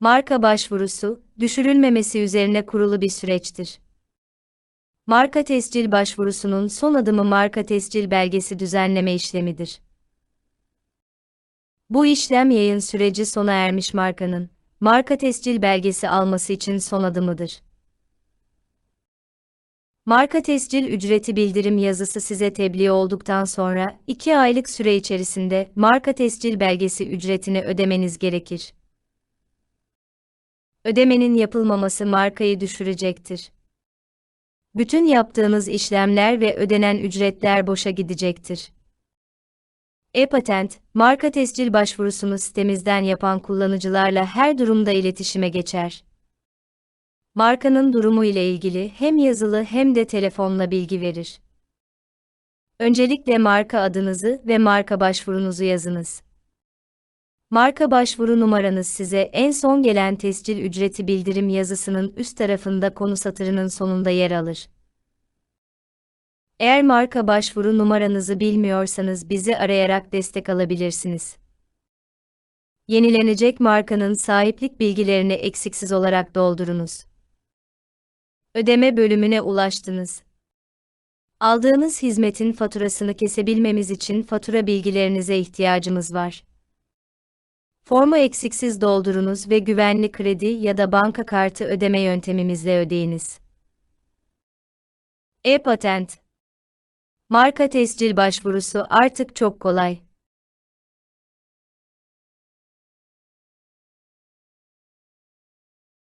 Marka başvurusu, düşürülmemesi üzerine kurulu bir süreçtir. Marka tescil başvurusunun son adımı marka tescil belgesi düzenleme işlemidir. Bu işlem yayın süreci sona ermiş markanın, marka tescil belgesi alması için son adımıdır. Marka tescil ücreti bildirim yazısı size tebliğ olduktan sonra 2 aylık süre içerisinde marka tescil belgesi ücretini ödemeniz gerekir. Ödemenin yapılmaması markayı düşürecektir. Bütün yaptığınız işlemler ve ödenen ücretler boşa gidecektir. E-Patent, marka tescil başvurusunu sitemizden yapan kullanıcılarla her durumda iletişime geçer. Markanın durumu ile ilgili hem yazılı hem de telefonla bilgi verir. Öncelikle marka adınızı ve marka başvurunuzu yazınız. Marka başvuru numaranız size en son gelen tescil ücreti bildirim yazısının üst tarafında konu satırının sonunda yer alır. Eğer marka başvuru numaranızı bilmiyorsanız bizi arayarak destek alabilirsiniz. Yenilenecek markanın sahiplik bilgilerini eksiksiz olarak doldurunuz. Ödeme bölümüne ulaştınız. Aldığınız hizmetin faturasını kesebilmemiz için fatura bilgilerinize ihtiyacımız var. Formu eksiksiz doldurunuz ve güvenli kredi ya da banka kartı ödeme yöntemimizle ödeyiniz. E-Patent Marka tescil başvurusu artık çok kolay.